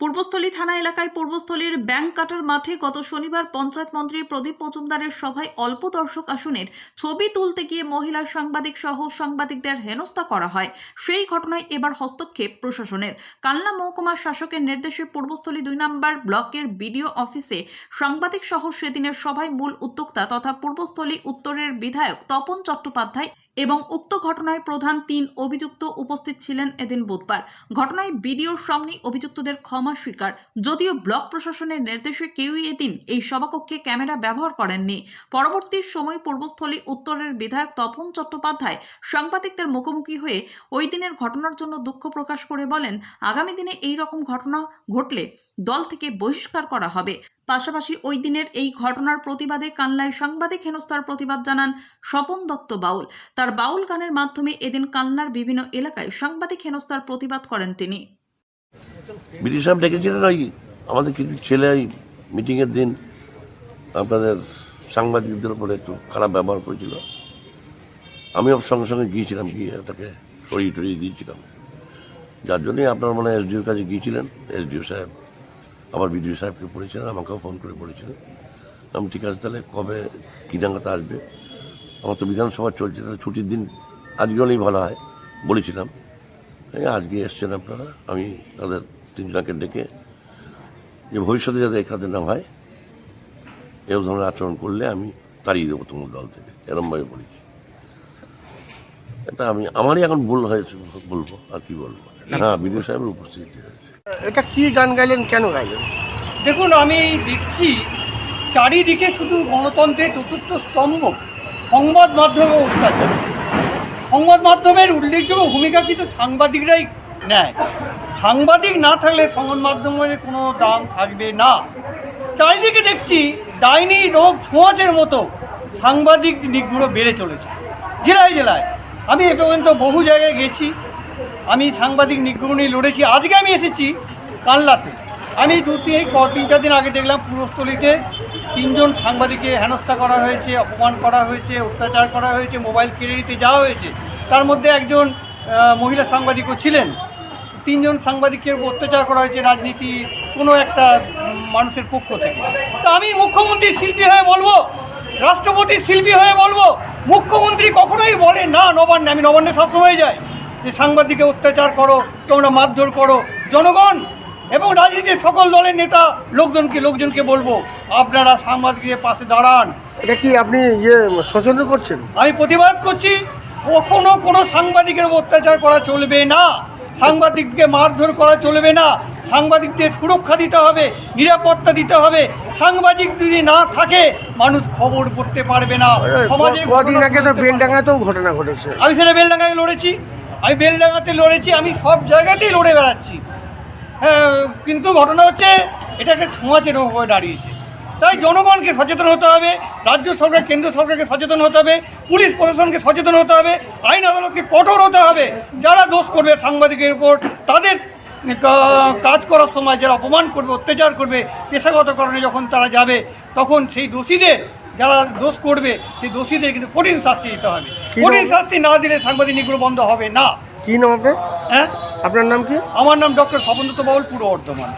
পূর্বস্থলী থানা এলাকায় পূর্বস্থলীর ব্যাংক কাটার মাঠে গত শনিবার পঞ্চায়েত মন্ত্রী প্রদীপ মজুমদারের সভায় অল্প দর্শক আসনের ছবি তুলতে গিয়ে মহিলা সাংবাদিক সহ সাংবাদিকদের হেনস্থা করা হয়। সেই ঘটনায় এবার হস্তক্ষেপ প্রশাসনের। কালনা মহকুমা শাসকের নির্দেশে পূর্বস্থলী দুই নম্বর ব্লকের বিডিও অফিসে সাংবাদিক সহ সেদিনের সভায় মূল উদ্যোক্তা তথা পূর্বস্থলী উত্তরের বিধায়ক তপন চট্টোপাধ্যায় এবং উক্ত ঘটনায় প্রধান তিন অভিযুক্ত উপস্থিত ছিলেন এদিন বুধবার। ঘটনায় বিডিওর সামনে অভিযুক্তদের ক্ষমা স্বীকার, যদিও ব্লক প্রশাসনের নির্দেশে কেউই এদিন এই সভাকক্ষে ক্যামেরা ব্যবহার করেননি। পরবর্তী সময় পূর্বস্থলী উত্তরের বিধায়ক তপন চট্টোপাধ্যায় সাংবাদিকদের মুখোমুখি হয়ে ওই দিনের ঘটনার জন্য দুঃখ প্রকাশ করে বলেন, আগামী দিনে এই রকম ঘটনা ঘটলে দল থেকে বহিষ্কার করা হবে। পাশাপাশি ওই দিনের এই ঘটনার প্রতিবাদে কানলায় সাংবাদিক হেনস্থার প্রতিবাদ জানান স্বপন দত্ত বাউল। তার বাউল গানের মাধ্যমে এদিন কান্নার বিভিন্ন এলাকায় সাংবাদিক হেনস্থার প্রতিবাদ করেন তিনি। বিডি সাহেব ডেকেছিলেন ওই আমাদের কিছু ছেলে ওই মিটিংয়ের দিন আপনাদের সাংবাদিকদের উপরে একটু খারাপ ব্যবহার করেছিল। আমিও সঙ্গে সঙ্গে গিয়েছিলাম, গিয়ে ওটাকে সরিয়ে টরিয়ে দিয়েছিলাম। যার জন্যই আপনার মানে এসডিওর কাছে গিয়েছিলেন? এসডিও সাহেব আবার বিডিও সাহেবকে পড়েছিলেন আমাকেও ফোন করে পড়েছিলেন আমি ঠিক আছে, তাহলে কবে কী ডাঙ্গাতে আসবে? আমার তো বিধানসভা চলছে, তাহলে ছুটির দিন আজকে হলেই ভালো হয়, বলেছিলাম। আজকে এসছেন আপনারা, আমি তাদের তিনজনকে ডেকে যে ভবিষ্যতে যাতে এখানে না হয় এরকম ধরনের আচরণ করলে আমি তাড়িয়ে দেবো তোমার দল থেকে। এরমভাবে বলেছি। এটা আমি আমারই এখন ভুল হয়েছে বলব আর কি বলব। হ্যাঁ বিডিও সাহেবের উপস্থিতি এটা কি গান গাইলেন কেন গাইলেন? দেখুন আমি দেখছি চারিদিকে শুধু গণতন্ত্রের চতুর্থ স্তম্ভ সংবাদ মাধ্যমে অত্যাচার সংবাদ মাধ্যমের উল্লেখযোগ্য ভূমিকা কিন্তু সাংবাদিকরাই নেয়। সাংবাদিক না থাকলে সংবাদ মাধ্যমের কোনো দাম থাকবে না। চারিদিকে দেখছি ডাইনি রোগ ছোঁয়াচের মতো সাংবাদিক দিকগুলো বেড়ে চলেছে। জেলায় জেলায়। আমি এ পর্যন্ত বহু জায়গায় গেছি। আমি সাংবাদিক নিগ্রহ নিয়ে লড়েছি। আজকে আমি এসেছি কানলাতে। আমি দু তিন তিন, চার দিন আগে দেখলাম পূর্বস্থলীতে তিনজন সাংবাদিককে হেনস্থা করা হয়েছে, অপমান করা হয়েছে, অত্যাচার করা হয়েছে, মোবাইল কেড়ে নিতে যাওয়া হয়েছে। তার মধ্যে একজন মহিলা সাংবাদিকও ছিলেন। তিনজন সাংবাদিককে অত্যাচার করা হয়েছে রাজনীতি কোনো একটা মানুষের পক্ষ থেকে। তা আমি মুখ্যমন্ত্রী শিল্পী হয়ে বলব রাষ্ট্রপতির শিল্পী হয়ে বলব মুখ্যমন্ত্রী কখনোই বলে না নবান্নে আমি নবান্নে সবসময় যাই। যে সাংবাদিকে অত্যাচার করো তোমরা মারধর করো জনগণ এবং রাজনীতির সকল দলের নেতা লোকজনকে লোকজনকে বলব আপনারা সাংবাদিকদের পাশে দাঁড়ান। এটা কি আপনি ইয়ে সচেতন করছেন? আমি প্রতিবাদ করছি কখনো কোনো সাংবাদিকের অত্যাচার করা চলবে না। সাংবাদিককে মারধর করা চলবে না। সাংবাদিকদের সুরক্ষা দিতে হবে নিরাপত্তা দিতে হবে। সাংবাদিক যদি না থাকে মানুষ খবর পড়তে পারবে না। সমাজে কদিন আগে তো। বেলডাঙ্গাতেও ঘটনা ঘটেছে। আমি সেটা বেলডাঙ্গায় লড়েছি। আমি বেলডাঙ্গাতে লড়েছি আমি সব জায়গাতেই লড়ে বেড়াচ্ছি। হ্যাঁ কিন্তু ঘটনা হচ্ছে এটা একটা ছোঁয়াচের হয়ে দাঁড়িয়েছে। তাই জনগণকে সচেতন হতে হবে রাজ্য সরকার কেন্দ্র সরকারকে সচেতন হতে হবে পুলিশ প্রশাসনকে সচেতন হতে হবে আইন আদালতকে কঠোর হতে হবে। যারা দোষ করবে সাংবাদিকের উপর তাদের কাজ করার সময় যারা অপমান করবে অত্যাচার করবে পেশাগত কারণে যখন তারা যাবে তখন সেই দোষীদের যারা দোষ করবে সেই দোষীদের কিন্তু কঠিন শাস্তি দিতে হবে। কঠিন শাস্তি না দিলে সাংবাদিকগুলো বন্ধ হবে না। কি নাম আপনার? হ্যাঁ? আপনার নাম কি? আমার নাম ডক্টর স্বপনদত্ত বাউল পুরো বর্ধমান।